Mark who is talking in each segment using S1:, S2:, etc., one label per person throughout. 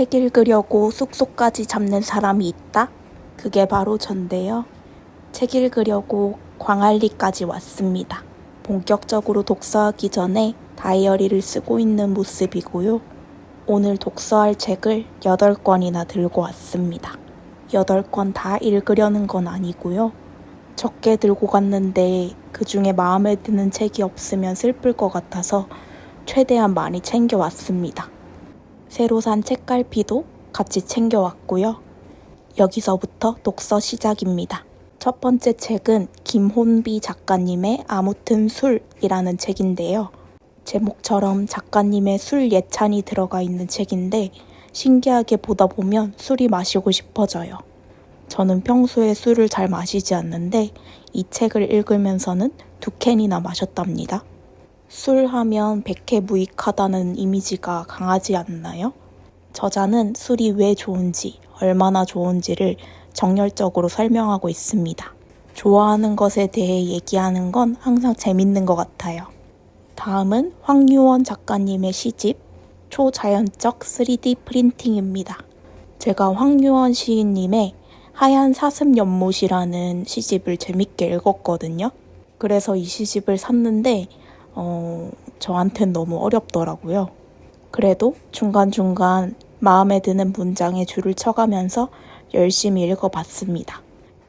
S1: 책 읽으려고 숙소까지 잡는 사람이 있다? 그게 바로 전데요. 책 읽으려고 광안리까지 왔습니다. 본격적으로 독서하기 전에 다이어리를 쓰고 있는 모습이고요. 오늘 독서할 책을 8권이나 들고 왔습니다. 8권 다 읽으려는 건 아니고요. 적게 들고 갔는데 그 중에 마음에 드는 책이 없으면 슬플 것 같아서 최대한 많이 챙겨왔습니다. 새로 산 책갈피도 같이 챙겨왔고요. 여기서부터 독서 시작입니다. 첫 번째 책은 김혼비 작가님의 아무튼 술이라는 책인데요. 제목처럼 작가님의 술 예찬이 들어가 있는 책인데 신기하게 보다 보면 술이 마시고 싶어져요. 저는 평소에 술을 잘 마시지 않는데 이 책을 읽으면서는 두 캔이나 마셨답니다. 술 하면 백해무익하다는 이미지가 강하지 않나요? 저자는 술이 왜 좋은지, 얼마나 좋은지를 정열적으로 설명하고 있습니다. 좋아하는 것에 대해 얘기하는 건 항상 재밌는 것 같아요. 다음은 황유원 작가님의 시집 초자연적 3D 프린팅입니다. 제가 황유원 시인님의 하얀 사슴 연못이라는 시집을 재밌게 읽었거든요. 그래서 이 시집을 샀는데 어, 저한텐 너무 어렵더라고요. 그래도 중간중간 마음에 드는 문장에 줄을 쳐가면서 열심히 읽어봤습니다.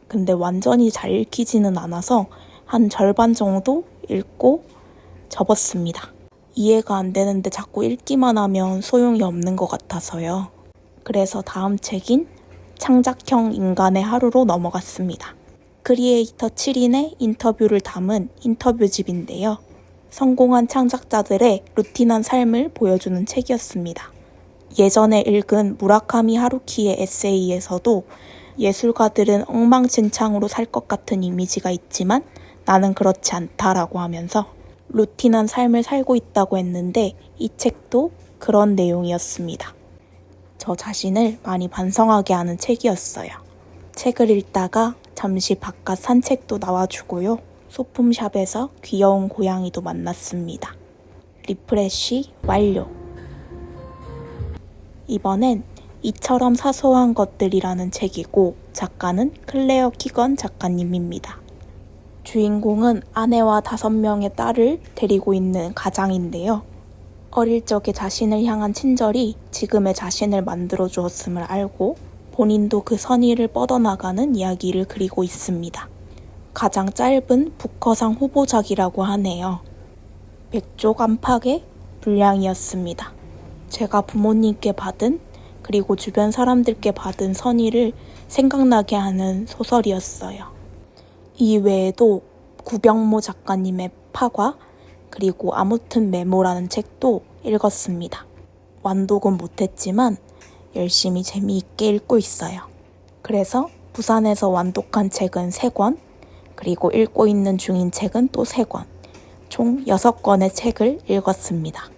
S1: 근데 완전히 잘 읽히지는 않아서 한 절반 정도 읽고 접었습니다. 이해가 안 되는데 자꾸 읽기만 하면 소용이 없는 것 같아서요. 그래서 다음 책인 창작형 인간의 하루로 넘어갔습니다. 크리에이터 7인의 인터뷰를 담은 인터뷰집인데요. 성공한 창작자들의 루틴한 삶을 보여주는 책이었습니다. 예전에 읽은 무라카미 하루키의 에세이에서도 예술가들은 엉망진창으로 살 것 같은 이미지가 있지만 나는 그렇지 않다라고 하면서 루틴한 삶을 살고 있다고 했는데 이 책도 그런 내용이었습니다. 저 자신을 많이 반성하게 하는 책이었어요. 책을 읽다가 잠시 바깥 산책도 나와주고요. 소품샵에서 귀여운 고양이도 만났습니다. 리프레쉬 완료. 이번엔 이처럼 사소한 것들이라는 책이고 작가는 클레어 키건 작가님입니다. 주인공은 아내와 다섯 명의 딸을 데리고 있는 가장인데요. 어릴 적에 자신을 향한 친절이 지금의 자신을 만들어 주었음을 알고 본인도 그 선의를 뻗어나가는 이야기를 그리고 있습니다. 가장 짧은 북커상 후보작이라고 하네요. 백족 안팎의 분량이었습니다. 제가 부모님께 받은 그리고 주변 사람들께 받은 선의를 생각나게 하는 소설이었어요. 이 외에도 구병모 작가님의 파과 그리고 아무튼 메모라는 책도 읽었습니다. 완독은 못했지만 열심히 재미있게 읽고 있어요. 그래서 부산에서 완독한 책은 3권, 그리고 읽고 있는 중인 책은 또 3권, 총 6권의 책을 읽었습니다.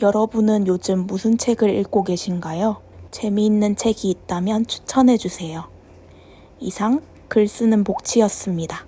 S1: 여러분은 요즘 무슨 책을 읽고 계신가요? 재미있는 책이 있다면 추천해 주세요. 이상 글 쓰는 복치였습니다.